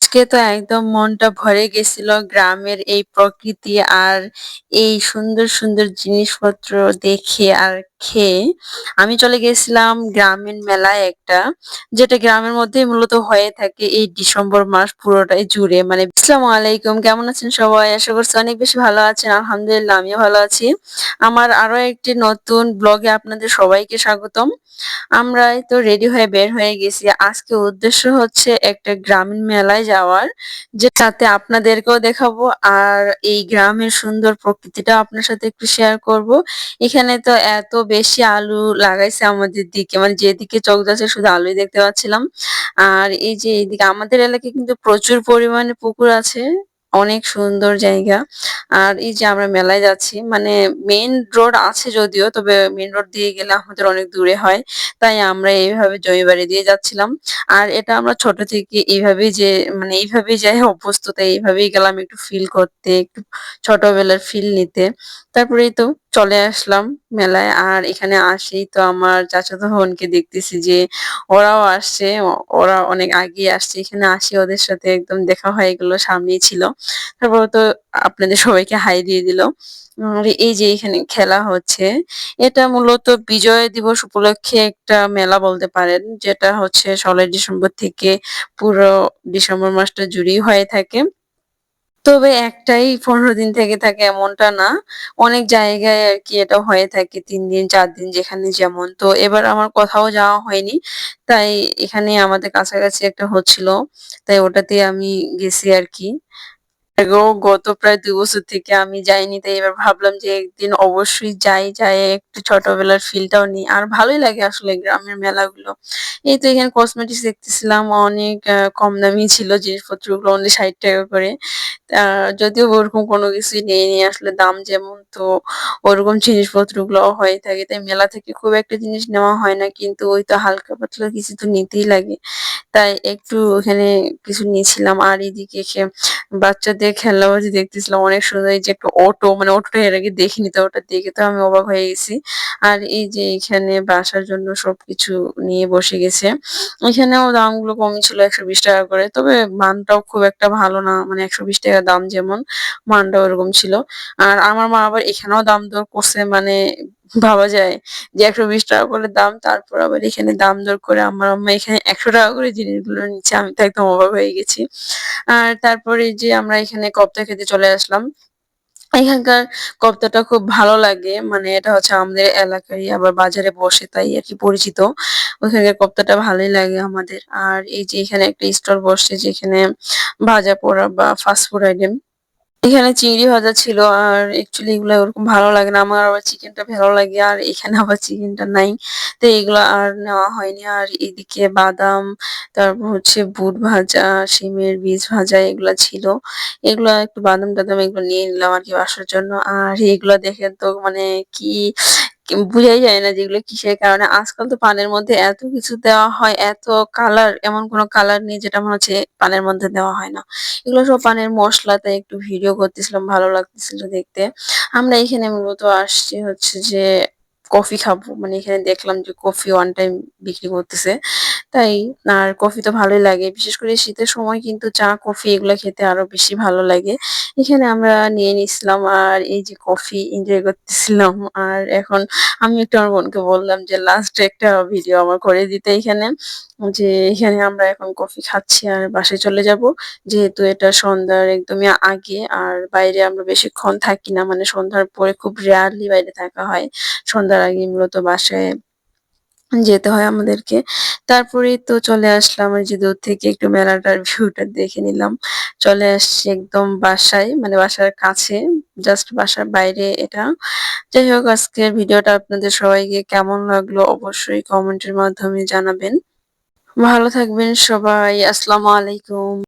আজকে তো একদম মনটা ভরে গেছিল গ্রামের এই প্রকৃতি আর এই সুন্দর সুন্দর জিনিসপত্র দেখে আর খেয়ে আমি চলে গেছিলাম গ্রামীণ মেলায় একটা, যেটা গ্রামের মধ্যেই মূলত হয়ে থাকে এই ডিসেম্বর মাস পুরোটাই জুড়ে। মানে আসসালামু আলাইকুম, কেমন আছেন সবাই? আশা করছি অনেক বেশি ভালো আছেন। আলহামদুলিল্লাহ, আমিও ভালো আছি। আমার আরও একটি নতুন ব্লগে আপনাদের সবাইকে স্বাগতম। আমরাই তো রেডি হয়ে বের হয়ে গেছি। আজকে উদ্দেশ্য হচ্ছে একটা গ্রামীণ মেলায় যাওয়ার যেটাতে আপনাদেরকেও দেখাবো, আর এই গ্রামের সুন্দর প্রকৃতিটা আপনার সাথে একটু শেয়ার করব। এখানে তো এত বেশি আলু লাগাইছে আমাদের দিকে মানে যেদিকে চোখ যাচ্ছে শুধু আলুই দেখতে পাচ্ছিলাম। আর এই যে এইদিকে আমাদের এলাকায় কিন্তু প্রচুর পরিমাণে পুকুর আছে। অনেক সুন্দর জায়গা। আর এই যে আমরা মেলায় যাচ্ছি মানে মেইন রোড আছে যদিও, তবে মেইন রোড দিয়ে গেলে আমাদের অনেক দূরে হয়। তাই আমরা এইভাবে জমিবাড়ি দিয়ে যাচ্ছিলাম। আর এটা আমরা ছোট থেকে এইভাবেই যে মানে এইভাবেই যাই অভ্যস্ত তাই এইভাবেই গেলাম একটু ফিল করতে, একটু ছোটবেলার ফিল নিতে। তারপরেই তো চলে আসলাম মেলায়। আর এখানে আসেই তো আমার চাচাতো বোনকে দেখতেছি যে, ওরাও আসছে, ওরা অনেক আগে আসছে। এখানে আসি ওদের সাথে একদম দেখা হয়ে গেল, সামনেই ছিল। তারপর তো আপনাদের সবাইকে হাই দিয়ে দিল। এই যে এখানে খেলা হচ্ছে, এটা মূলত বিজয় দিবস উপলক্ষে একটা মেলা বলতে পারেন, যেটা হচ্ছে ষোলোই ডিসেম্বর থেকে পুরো ডিসেম্বর মাসটা জুড়েই হয়ে থাকে। তবে একটাই পনেরো দিন থেকে থাকে এমনটা না, অনেক জায়গায় আর কি এটা হয়ে থাকে, তিন দিন, চার দিন যেখানে যেমন। তো এবার আমার কোথাও যাওয়া হয়নি, তাই এখানে আমাদের কাছাকাছি একটা হচ্ছিল, তাই ওটাতে আমি গেছি আর কি। আগেও গত প্রায় ২ বছর থেকে আমি যাইনি। তাই এবার ভাবলাম যে একদিন অবশ্যই যাই, যাই একটু ছোটবেলার ফিলটাও নিই। আর ভালোই লাগে আসলে গ্রামের মেলাগুলো। এই তো এখানে কসমেটিক্স দেখতেছিলাম অনেক কম দামি ছিল জিনিসপত্রগুলো অনলি ৳৬০ করে। আ যদিও ওরকম কোনো কিছুই নেইনি আসলে দাম যেমন তো ওরকম জিনিসপত্রগুলোও হয়ে থাকে। তাই মেলা থেকে খুব একটা জিনিস নেওয়া হয় না। কিন্তু ওই তো হালকা পাতলা কিছু তো নিতেই লাগে। তাই একটু ওখানে কিছু নিয়েছিলাম। আর এদিকে বাচ্চাদের খেলনাবাজি দেখতেছিলাম, অনেক সুন্দর। এই যে একটা অটো মানে অটোটা এর আগে দেখিনি তো, ওটা দেখে তো আমি অবাক হয়ে গেছি। আর এই যে এখানে বাসার জন্য সবকিছু নিয়ে বসে গেছে। এখানেও দামগুলো কমই ছিল ৳১২০ করে। তবে মানটাও খুব একটা ভালো না। মানে ৳১২০ দাম যেমন, মানটাও ওরকম ছিল। আর আমার মা আবার এখানেও দাম দর করছে মানে ভাবা যায় যে ৳১২০ করে দাম, তারপর আবার এখানে দাম দর করে আমার আম্মা এখানে ৳১০০ করে জিনিসগুলো নিচ্ছে। আমি তো একদম অবাক হয়ে গেছি। আর তারপরে যে আমরা এখানে কপ্তা খেতে চলে আসলাম। এখানকার কপ্তাটা খুব ভালো লাগে। মানে এটা হচ্ছে আমাদের এলাকারই, আবার বাজারে বসে তাই আর কি পরিচিত। ওখানকার কপ্তাটা ভালোই লাগে আমাদের। আর এই যে এখানে একটা স্টল বসছে যেখানে ভাজা পোড়া বা ফাস্ট ফুড আইটেম এখানে চিংড়ি ভাজা ছিল আর অ্যাকচুয়ালি এগুলো ওরকম ভালো লাগে না। আমার আবার চিকেনটা ভালো লাগে আর এখানে আবার চিকেনটা নাই। তো এগুলো আর নেওয়া হয়নি। আর এদিকে বাদাম, তারপর হচ্ছে বুট ভাজা, সিমের বীজ ভাজা এগুলো ছিল। এগুলো একটু বাদাম-টাদাম এগুলো নিয়ে নিলাম আর কি বাসার জন্য। আর এগুলো দেখে তো মানে কি বুঝাই যায় না যেগুলো কিসের কারণে। আজকাল তো পানের মধ্যে এত কিছু দেওয়া হয়, এত কালার এমন কোন কালার নেই যেটা মনে হচ্ছে পানের মধ্যে দেওয়া হয় না। এগুলো সব পানের মশলাতে একটু ভিডিও করতেছিলাম ভালো লাগতেছিল দেখতে। আমরা এখানে মূলত আসছি হচ্ছে যে কফি খাব। মানে এখানে দেখলাম যে কফি ওয়ান টাইম বিক্রি করতেছে। তাই আর কফি তো ভালোই লাগে। বিশেষ করে শীতের সময় কিন্তু চা, কফি এগুলা খেতে আরও বেশি ভালো লাগে। এখানে আমরা নিয়ে নিছিলাম আর এই যে কফি এনজয় করতেছিলাম। আর এখন আমি একটু আমার বোনকে বললাম যে লাস্ট একটা ভিডিও আমার করে দিতে এখানে। যে এখানে আমরা এখন কফি খাচ্ছি আর বাসায় চলে যাব। যেহেতু এটা সন্ধ্যার একদমই আগে আর বাইরে আমরা বেশিক্ষণ থাকি না। মানে সন্ধ্যার পরে খুব রেয়ারলি বাইরে থাকা হয়। সন্ধ্যার আগে মূলত বাসায় যেতে হয় আমাদেরকে। তারপরেই তো চলে আসলাম ওই যে দূর থেকে একটু মেলাটার ভিউটা দেখে নিলাম। চলে আসছি একদম বাসায় মানে বাসার কাছে জাস্ট বাসার বাইরে এটা। যাই হোক, আজকের ভিডিওটা আপনাদের সবাইকে কেমন লাগল অবশ্যই কমেন্টের মাধ্যমে জানাবেন। ভালো থাকবেন সবাই। আসসালামু আলাইকুম।